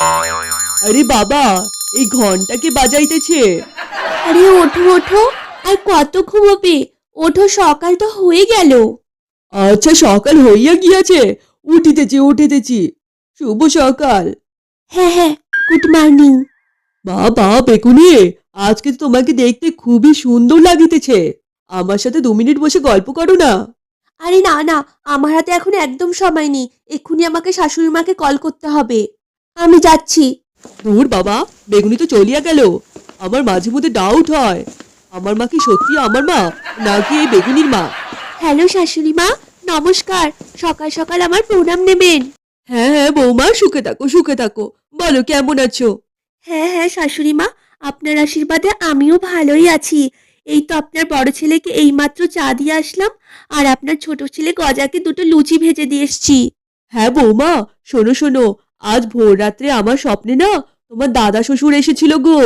আরে বাবা এই ঘণ্টা কে বাজাইতেছে? আরে ওঠো ওঠো আর কত ঘুমোবে? ওঠো সকাল তো হয়ে গেল। আচ্ছা সকাল হইয়া গিয়াছে উঠিতেছি উঠিতেছি। শুভ সকাল। হ্যাঁ হ্যাঁ গুড মর্নিং বাবা বেকুনি আজকে তো তোমাকে দেখতে খুবই সুন্দর লাগিতেছে। আমার সাথে দু মিনিট বসে গল্প করো না। আরে না না আমার হাতে এখন একদম সময় নেই। এক্ষুনি আমাকে শাশুড়ি মাকে কল করতে হবে। আমি যাচ্ছি। দূর বাবা বেগুনি তো চলিয়া গেল। আমার মাঝে মধ্যে ডাউট হয়। আমার মা কি সত্যি আমার মা নাকি এই বেগুনির মা? হ্যালো শাশুড়ি মা। নমস্কার। সকাল সকাল আমার প্রণাম নেবেন। হ্যাঁ হ্যাঁ বৌমা সুখে থাকো সুখে থাকো। বলো কেমন আছো? হ্যাঁ হ্যাঁ শাশুড়ি মা আপনার আশীর্বাদে আমিও ভালোই আছি। এই তো আপনার বড় ছেলেকে এইমাত্র চা দিয়ে আসলাম আর আপনার ছোট ছেলে গজাকে দুটো লুচি ভেজে দিয়ে এসছি। হ্যাঁ বৌমা শোনো শোনো আজ ভোর রাত্রে আমার স্বপ্নে না তোমার দাদা শ্বশুর এসেছিল গো।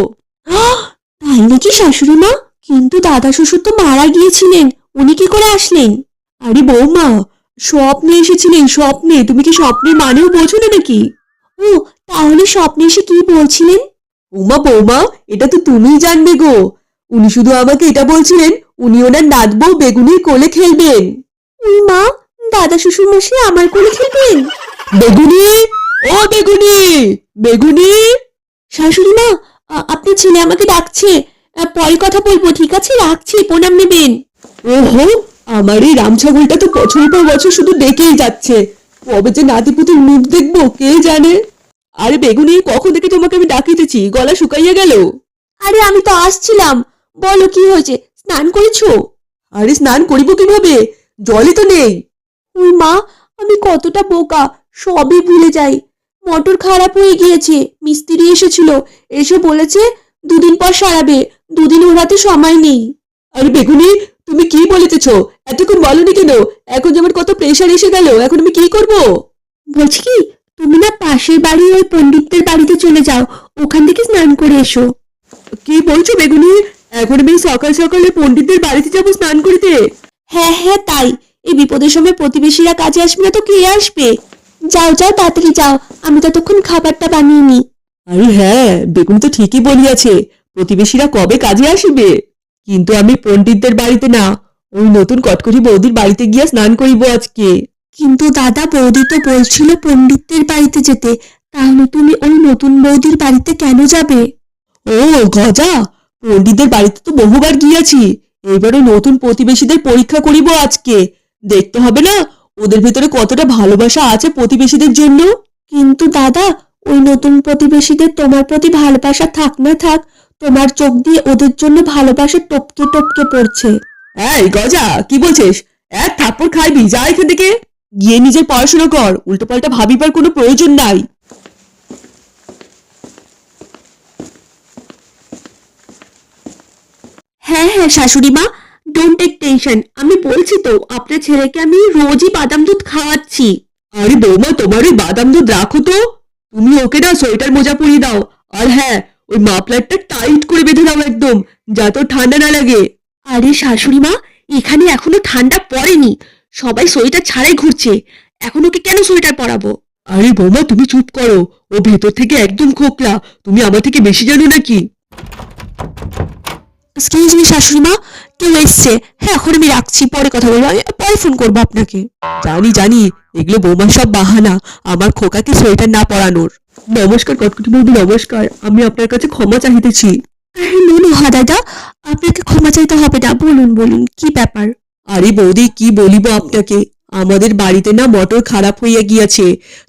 তাই নাকি শাশুড়ি মা? কিন্তু দাদা শ্বশুর তো মারা গিয়েছিলেন উনি কি করে আসলেন? আরে বৌমা স্বপ্নে এসেছিলেন স্বপ্নে তুমি কি স্বপ্নের মানেও বোঝো না নাকি? ও তাহলে স্বপ্নে এসে কি বলছিলেন? উমা বৌমা এটা তো তুমিই জানবে গো। উনি শুধু আমাকে এটা বলছিলেন উনি ওনার নাতবউ বেগুনির কোলে খেলবেন। মা দাদা শ্বশুর মশাই আমার কোলে খেলবেন? বেগুনি? ও বেগুনি বেগুনি। শাশুড়ি মা আপনার ছেলে আমাকে ডাকছে। পরে কথা বলব ঠিক আছে? রাখছি প্রণাম নেবেন। ওহো আমার এই রাম ছাগলটা তো বছর পর বছর শুধু ডেকেই যাচ্ছে। কবে যে নাতিপুতির মুখ দেখব কে জানে? আরে বেগুনি কখন থেকে তোমাকে আমি ডাকিতেছি? গলা শুকাইয়া গেল। আরে আমি তো আসছিলাম। বলো কি হয়েছে? স্নান করেছ? আরে স্নান করিব কীভাবে? জলই তো নেই। ওই মা আমি কতটা বোকা সবই ভুলে যাই। মোটর খারাপ হয়ে গিয়েছে। মিস্ত্রি এসেছিল। এসে বলেছে, দুদিন পর সারাবে। দুদিন ওর হাতে সময় নেই। আরে বেগুনি, তুমি কি বলিতেছ? এতক্ষণ বলনি কেন? এখন যে আমার কত প্রেশার এসে গেল, এখন আমি কি করব? বলছি কি, তুমি না পাশের বাড়ি ওই পণ্ডিতদের বাড়িতে চলে যাও। ওখান থেকে স্নান করে এসো। কি বলছো বেগুনি? এখন আমি সকাল সকালে পণ্ডিতদের বাড়িতে যাব স্নান করিতে। হ্যাঁ হ্যাঁ তাই। এই বিপদের সময় প্রতিবেশীরা কাজে আসবে না তো কে আসবে? যাও যাও তাড়াতাড়ি যাও। আমি ততক্ষণ খাবারটা বানিয়ে নিই। আরে হ্যাঁ বেগুন তো ঠিকই বলিয়াছে। প্রতিবেশীরা কবে কাজে আসবে? কিন্তু আমি পণ্ডিতদের বাড়িতে না। ওই নতুন কটকটি বৌদির বাড়িতে গিয়া স্নান করিব আজকে। কিন্তু দাদা বৌদি তো বলছিল পণ্ডিতদের বাড়িতে যেতে। তাহলে তুমি ওই নতুন বৌদির বাড়িতে কেন যাবে? ও গজা! পণ্ডিতদের বাড়িতে তো বহুবার গিয়াছি। এবারে নতুন প্রতিবেশীদের পরীক্ষা করিব আজকে। দেখতে হবে না ওদের ভেতরে কতটা ভালোবাসা আছে প্রতিবেশীদের জন্য কিন্তু দাদা ওই নতুন প্রতিবেশীদের তোমার প্রতি ভালোবাসা থাক না থাক তোমার চোখ দিয়ে ওদের জন্য ভালোবাসা টপকে টপকে পড়ছে। এই গজা কি বলছিস? এক থাপ্পড় খাইবি যা এখান থেকে। গিয়ে নিজের পড়াশোনা কর উল্টো পাল্টা ভাবিবার কোনো প্রয়োজন নাই। হ্যাঁ হ্যাঁ শাশুড়ি মা ডোন্ট টেক টেনশন আমি বলছি তো, আপনার ছেলেকে আমি রোজই বাদাম দুধ খাওয়াচ্ছি। আরে বৌমা, তোমার ওই বাদাম দুধ রাখো তো। তুমি ওকে না সোয়েটার মোজা পরিয়ে দাও। আর হ্যাঁ ওই মাফলারটা টাইট করে বেঁধে দাও একদম, যাতে ঠান্ডা না লাগে। আরে শাশুড়ি মা, এখানে এখনও ঠান্ডা পড়েনি। সবাই সোয়েটার ছাড়াই ঘুরছে। এখন ওকে কেন সোয়েটার পরাবো? আরে বৌমা, তুমি চুপ করো। ও ভেতর থেকে একদম খোকলা। তুমি আমার থেকে বেশি জানো নাকি? এক্সকিউজ মি শাশুড়ি মা কেউ এসছে। হ্যাঁ এখন আমি রাখছি পরে কথা বলব। আমি পরে ফোন করব আপনাকে। জানি জানি এগুলো বৌমার সব বাহানা। আমার খোকাকে সোয়েটার না পরানোর। নমস্কার কটকটি বৌদি নমস্কার। আমি আপনার কাছে ক্ষমা চাহিতেছি। নো নো দাদা। আপনাকে ক্ষমা চাইতে হবে না। বলুন বলুন কি ব্যাপার? আরে বৌদি কি বলিব আপনাকে? আমাদের বাড়িতে না মোটর খারাপ হইয়া গিয়াছে।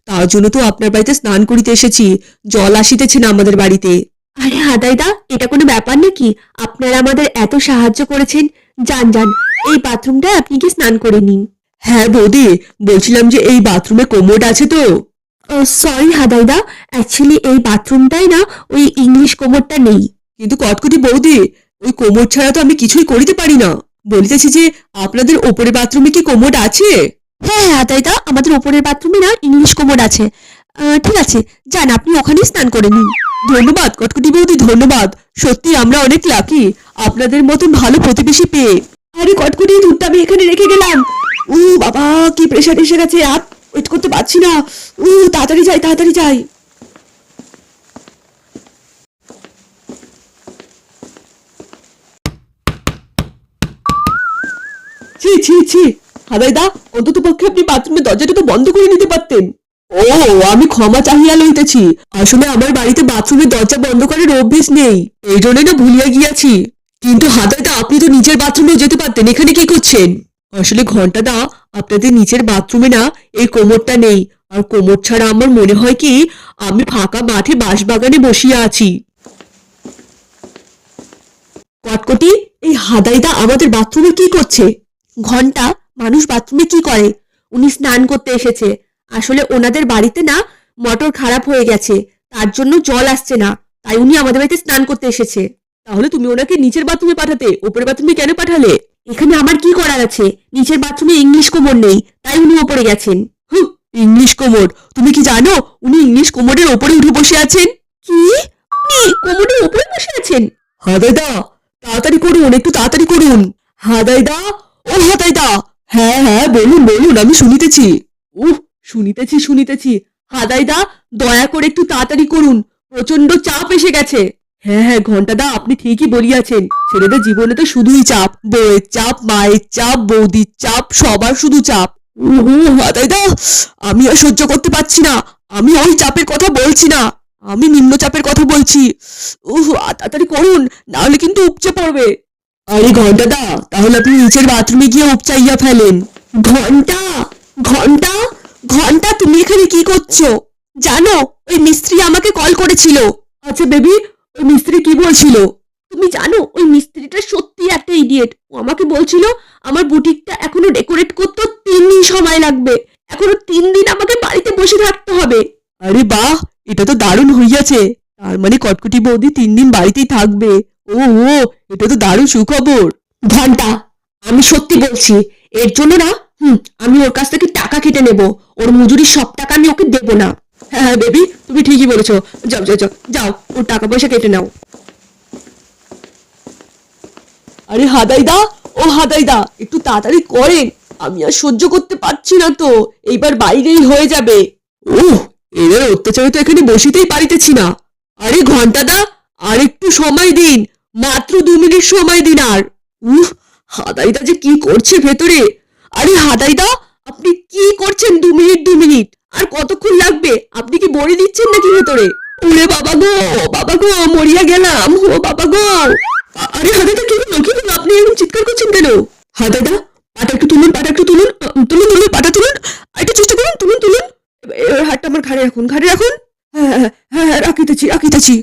তার জন্য তো আপনার বাড়িতে স্নান করিতে এসেছি। জল আসিতেছে না আমাদের বাড়িতে। আরে হাদাইদা এটা কোনো ব্যাপার নাকি? আপনারা আমাদের এত সাহায্য করেছেন। যান যান এই বাথরুমটায় আপনি কি স্নান করে নিন। হ্যাঁ বৌদি বলছিলাম যে এই বাথরুমে কোমোড আছে তো। সরি হাদাইদা অ্যাকচুয়ালি এই বাথরুমটাই না ওই ইংলিশ কোমরটা নেই। কিন্তু কটকটি বৌদি ওই কোমর ছাড়া তো আমি কিছুই করিতে পারি না। বলিতেছি যে আপনাদের ওপরে বাথরুমে কি কোমোড আছে? হ্যাঁ হ্যাঁ হাদাইদা আমাদের ওপরের বাথরুমে না ইংলিশ কোমর আছে। ঠিক আছে যান আপনি ওখানেই স্নান করে নিন। ধন্যবাদ, কটকটি বৌদি ধন্যবাদ। সত্যি, আমরা অনেক লাকি আপনাদের মতন ভালো প্রতিবেশী পেয়ে। আরে, কটকটি দুধটা আমি এখানে রেখে গেলাম। ও বাবা, কি প্রেশার এসে গেছে। আর ওয়েট করতে পারছি না। উ, তাড়াতাড়ি যাই তাড়াতাড়ি যাই। ছি ছি ছি। হাদাইদা অন্তত পক্ষে আপনি বাথরুমের দরজাটা তো বন্ধ করে নিতে পারতেন। ও, আমি ক্ষমা চাহিয়া লইতেছি। আসলে আমার বাড়িতে বাথরুমের দরজা বন্ধ করার অভ্যেস নেই। এই জন্যই না ভুলিয়া গিয়াছি। কিন্তু হাদাইদা আপনি তো নিজের বাথরুমে যেতে পারতেন, এখানে কি করছেন? আসলে ঘন্টাটা আপনাদের নিচের বাথরুমে না, এই কোমরটা নেই। আর কোমর ছাড়া আমার মনে হয় কি, আমি ফাঁকা মাঠে বাঁশবাগানে বসিয়া আছি। কটকটি, এই হাদাইদা আমাদের বাথরুমে কি করছে? ঘণ্টা, মানুষ বাথরুমে কি করে? উনি স্নান করতে এসেছে। আসলে ওনাদের বাড়িতে না মোটর খারাপ হয়ে গেছে তার জন্য জল আসছে না তাই উনি আমাদের বাড়িতে স্নান করতে এসেছে। তাহলে তুমি ওনাকে নিচের বাথরুমে পাঠাতে ওপরের বাথরুমে কেন পাঠালে? এখানে আমার কি করার আছে? নিচের বাথরুমে ইংলিশ কোমর নেই তাই উনি ওপরে গেছেন। হুঁ, ইংলিশ কোমর। তুমি কি জানো উনি ইংলিশ কোমরের ওপরে উঠে বসে আছেন? কি? উনি কোমরের উপরে বসে আছেন? হাদাইদা তাড়াতাড়ি করুন একটু তাড়াতাড়ি করুন। হাদাইদা ও হাদাইদা হ্যাঁ হ্যাঁ বলুন বলুন আমি শুনিতেছি। উহ শুনিতেছি শুনিতেছি। হাদাইদা, দয়া করে একটু তাড়াতাড়ি করুন। প্রচণ্ড চাপ এসে গেছে। হ্যাঁ হ্যাঁ ঘন্টাদা আপনি ঠিকই বলিয়াছেন। ছেলেদের জীবনে তো শুধুই চাপ। বউয়ের চাপ, মায়ের চাপ, বৌদির চাপ, সবার শুধু চাপ। হাদাইদা, আমি আর সহ্য করতে পারছি না। আমি ওই চাপের কথা বলছি না। আমি নিম্নচাপের কথা বলছি। উহ তাড়াতাড়ি করুন নাহলে কিন্তু উপচে পড়বে। আরে ঘণ্টা দা তাহলে আপনি নিচের বাথরুমে গিয়ে উপচাইয়া ফেলেন। ঘণ্টা ঘণ্টা ঘণ্টা তুমি এখানে কি করছ? জানো ওই মিস্ত্রি আমাকে কল করেছিল। আচ্ছা বেবি ওই মিস্ত্রি কি বলছিল? তুমি জানো ওই মিস্ত্রিটা সত্যি একটা ইডিয়েট ও আমাকে বলছিল আমার বুটিকটা এখনও ডেকোরেট করতে তিন দিন সময় লাগবে। এখনও তিন দিন আমাকে বাড়িতে বসে থাকতে হবে। আরে বাহ এটা তো দারুণ হইয়াছে। তার মানে কটকটি বৌদি তিন দিন বাড়িতেই থাকবে। ও ও এটা তো দারুণ সুখবর। ঘণ্টা আমি সত্যি বলছি এর জন্য না হুম, আমি ওর কাছ থেকে টাকা কেটে নেব। ওর মজুরির সব টাকা আমি ওকে দেবো না। হ্যাঁ হ্যাঁ বেবি, তুমি ঠিকই বলেছ। যাও যাও যাও যাও, ওর টাকা পয়সা কেটে নাও। আরে হাদাইদা, ও হাদাইদা, একটু তাড়াতাড়ি করেন। আমি আর সহ্য করতে পারছি না তো, এইবার বাইরেই হয়ে যাবে। ও এদের অত্যাচারে তো এখানে বসিতেই পারিতেছি না। আরে ঘন্টাদা আর একটু সময় দিন, মাত্র দু মিনিট সময় দিন আর। উফ হাদাইদা যে কি করছে ভেতরে? আরে হাদাইদা আপনি কি করছেন দু মিনিট দু মিনিট? আর কতক্ষণ লাগবে? আপনি কি বড়ি দিচ্ছেন নাকি ভেতরে? ওরে বাবা গো বাবা গো মরিয়া গেলাম। ও বাবা গো। আরে হাদাইদা কি হলো কি হলো? আপনি এরকম চিৎকার করছেন কেন? হাদাইদা পাটা একটু তুলুন পাটা একটু তুলুন। তুলুন তুলুন পাটা তুলুন। একটু চেষ্টা করুন তুলুন তুলুন। এবার হাতটা আমার ঘাড়ে রাখুন ঘাড়ে রাখুন। হ্যাঁ হ্যাঁ হ্যাঁ হ্যাঁ, রাখিতেছি রাখিতেছি।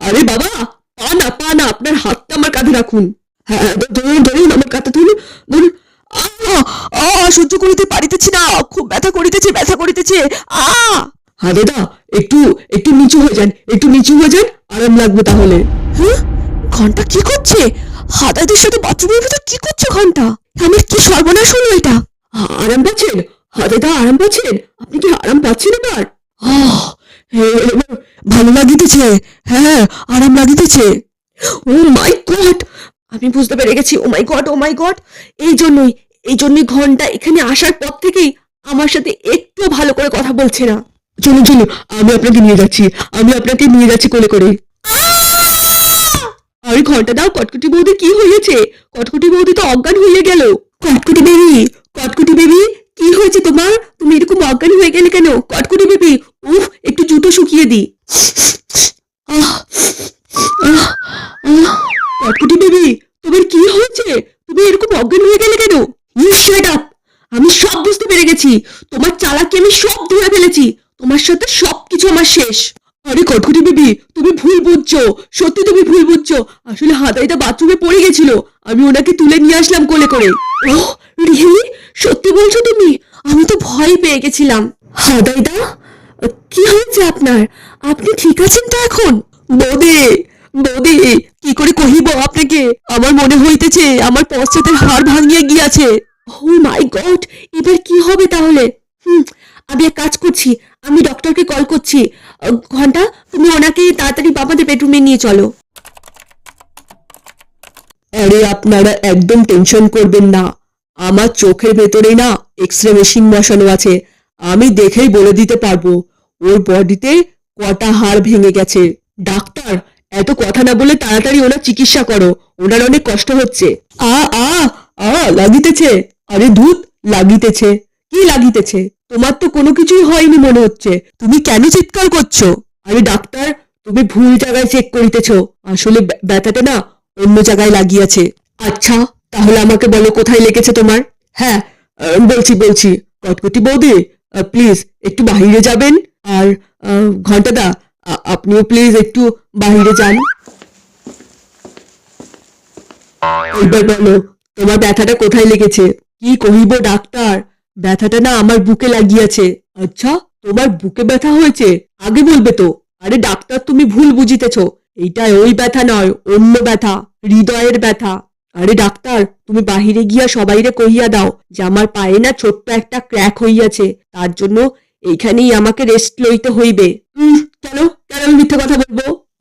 আরে বাবা পা না পা না আপনার হাতটা আমার কাঁধে রাখুন। হ্যাঁ হ্যাঁ, ধরুন ধরুন আমার কাঁধে ধরুন ধরুন আহ, সহ্য করিতে পারিতেছি না খুব ব্যথা করিতেছে ব্যথা করিতেছে আ হ্যাঁ দাদা একটু একটু নিচু হয়ে যান একটু নিচু হয়ে যান আরাম লাগবে তাহলে। হ্যাঁ? ঘণ্টা কি করছে? হাদাদের সাথে বাথরুমের ভিতর কি করছে ঘণ্টা? আমার কি সর্বনাশ হলো এটা? আ- আরাম পাচ্ছেন? হাদাদা আরাম পাচ্ছেন? আপনি কি আরাম পাচ্ছেন এবার? ভালো লাগিতেছে হ্যাঁ আরাম লাগিতেছে। ও মাই গড! আমি বুঝতে পেরে গেছি। ও মাই গড ও মাই গড এই জন্যই এই জন্যই ঘণ্টা এখানে আসার পর থেকেই আমার সাথে একটু ভালো করে কথা বলছে না। চলুন চলুন, আমি আপনাকে নিয়ে যাচ্ছি। আমি আপনাকে নিয়ে যাচ্ছি কোলে করে। আরে ঘণ্টা দাও, কটকটি বৌদি কি হয়েছে? কটকটি বৌদি তো অজ্ঞান হয়ে গেল। কটকটি বেবি কটকটি বেবি, কি হয়েছে তোমার? তুমি এরকম অজ্ঞান হয়ে গেলে কেন? কটকটি বেবি, উফ, একটু জুতো শুকিয়ে দি। কটকটি বেবি তোমার কি হয়েছে? তুমি এরকম অজ্ঞান হয়ে গেলে কেন? আমি সব বুঝতে পেরে গেছি। তোমার চালাকি আমি সব ধরে ফেলেছি। তোমার সাথে সবকিছু আমার শেষ। আরে কটকটি বেবি, তুমি ভুল বুঝছ। সত্যি তুমি ভুল বুঝছ। আসলে হাতাইটা বাথরুমে পড়ে গেছিল। আমি ওনাকে তুলে নিয়ে আসলাম কোলে করে। ও সত্যি বলছো তুমি? আমি তো ভয় পেয়ে গেছিলাম। হাদাইদা কি হয়েছে আপনার? আপনি ঠিক আছেন তো এখন? বৌদি বৌদি কি করে কহিব আপনাকে? আমার মনে হইতেছে আমার পশ্চাতের হাড় ভাঙিয়ে গিয়াছে। ও মাই গড এবার কি হবে তাহলে? হুম আমি এক কাজ করছি আমি ডক্টরকে কল করছি। ঘণ্টা তুমি ওনাকে তাড়াতাড়ি বাবাদের বেডরুমে নিয়ে চলো। আরে আপনারা একদম টেনশন করবেন না। আমার চোখের ভেতরে না এক্স রে মেশিন বসানো আছে। আমি দেখেই বলে দিতে পারব। ওর বডিতে কটা হাড় ভেঙে গেছে। ডাক্তার এত কথা না বলে তাড়াতাড়ি ওনার চিকিৎসা করো। ওনার অনেক কষ্ট হচ্ছে। আ আ আ, লাগিতেছে। আরে ধূত, লাগিতেছে। কি লাগিতেছে? তোমার তো কোনো কিছুই হয়নি মনে হচ্ছে। তুমি কেন চিৎকার করছ? আরে ডাক্তার, তুমি ভুল জায়গায় চেক করিতেছ। আসলে ব্যা- ব্যথাটা না অন্য জায়গায় লাগিয়েছে। আচ্ছা তাহলে আমাকে বলো কোথায় লেগেছে তোমার? হ্যাঁ বলছি বলছি। কটকটি বৌদি প্লিজ একটু বাইরে যাবেন। আর ঘন্টাদা আপনিও প্লিজ একটু বাইরে যান। তোমার ব্যথাটা কোথায় লেগেছে? কি কহিব ডাক্তার? ব্যথাটা না আমার বুকে লাগিয়েছে। আচ্ছা তোমার বুকে ব্যথা হয়েছে? আগে বলবে তো। আরে ডাক্তার, তুমি ভুল বুঝিতেছ। এইটা ওই ব্যথা নয়, অন্য ব্যথা, হৃদয়ের ব্যথা। আরে ডাক্তার, তুমি বাহিরে গিয়া সবাইরে কহিয়া দাও যে আমার পায়ে না ছোট্ট একটা ক্র্যাক হইয়াছে। তার জন্য এইখানেই আমাকে রেস্ট লইতে হইবে। কেন কেন আমি মিথ্যে কথা বলব?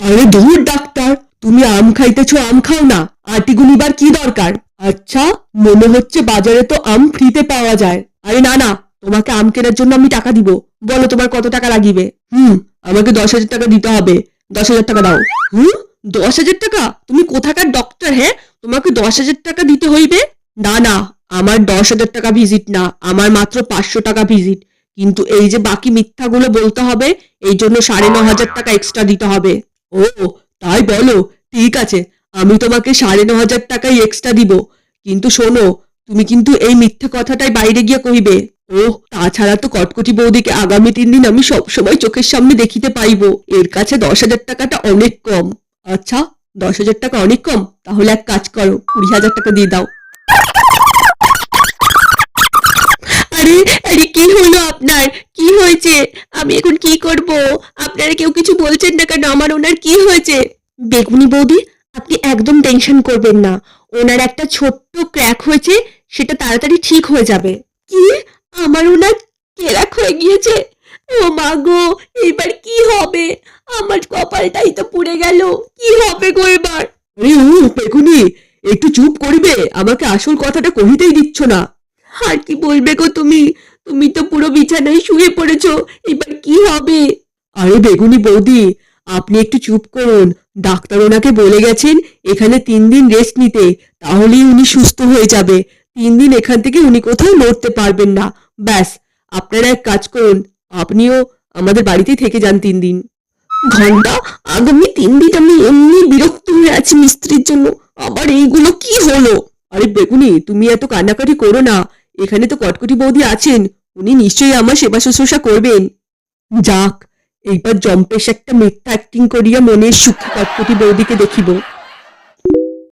আরে ধুর ডাক্তার, তুমি আম খাইতেছো, আম খাও না। আটি গুনিবার কি দরকার? আচ্ছা মনে হচ্ছে বাজারে তো আম ফ্রিতে পাওয়া যায়। আরে না না, তোমাকে আম কেনার জন্য আমি টাকা দিব। বলো তোমার কত টাকা লাগিবে? হুম, আমাকে দশ হাজার টাকা দিতে হবে। দশ হাজার টাকা দাও। হুম, দশ হাজার টাকা? তুমি কোথাকার ডক্টর হ্যাঁ? তোমাকে দশ হাজার টাকা দিতে হইবে? না না, আমার দশ হাজার টাকা ভিজিট না, আমার মাত্র পাঁচশো টাকা ভিজিট কিন্তু এই যে বাকি মিথ্যাগুলো বলতে হবে, এই জন্য সাড়ে ন হাজার টাকা এক্সট্রা দিতে হবে। ও, তাই বলো, ঠিক আছে, আমি তোমাকে সাড়ে ন হাজার টাকাই এক্সট্রা দিব। কিন্তু শোনো, তুমি কিন্তু এই মিথ্যে কথাটাই বাইরে গিয়ে কহিবে ও, তাছাড়া তো কটকটি বৌদিকে আগামী তিন দিন আমি সবসময় চোখের সামনে দেখিতে পাইবো। এর কাছে দশ হাজার টাকাটা অনেক কম। আচ্ছা দশ হাজার টাকা অনেক কম? তাহলে এক কাজ করো, কুড়ি হাজার টাকা দিয়ে দাও। আরে আরে কি হলো আপনার? কি হয়েছে? আমি এখন কি করব? আপনারা কেউ কিছু বলছেন না কেন? আমার ওনার কি হয়েছে? বেগুনি বৌদি, আপনি একদম টেনশন করবেন না। ওনার একটা ছোট্ট ক্র্যাক হয়েছে, সেটা তাড়াতাড়ি ঠিক হয়ে যাবে। কি? আমার ওনার ক্র্যাক হয়ে গিয়েছে? ও মা গো, এবার কি হবে? আমার কপালটাই তো পুড়ে গেল। কি হবে গো এবার? পেকুনি একটু চুপ করিবে। আমাকে আসল কথাটা কহিতেই দিচ্ছ না। আর কি বলবে গো তুমি? তুমি তো পুরো বিছানায় শুয়ে পড়েছো এবার কি হবে? আরে বেগুনি বৌদি আপনি একটু চুপ করুন। ডাক্তার ওনাকে বলে গেছেন এখানে তিন দিন রেস্ট নিতে তাহলেই উনি সুস্থ হয়ে যাবে। তিন দিন এখান থেকে উনি কোথাও নড়তে পারবেন না। ব্যাস আপনারা এক কাজ করুন আপনিও আমাদের বাড়িতেই থেকে যান তিন দিন। ঘণ্টা আগামী তিন দিন আমি এমনি বিরক্ত হয়ে আছি মিস্ত্রির জন্য। আবার এইগুলো কি হলো? আরে বেগুনি তুমি এত কান্নাকাটি করো না। এখানে তো কটকটি বৌদি আছেন, উনি নিশ্চয়ই আমার সেবা শুশ্রূষা করবেন। যাক, এইবার জম্পেশ একটা মিথ্যা অ্যাক্টিং করিয়া মনের সুখী কটকটি বৌদিকে দেখিব।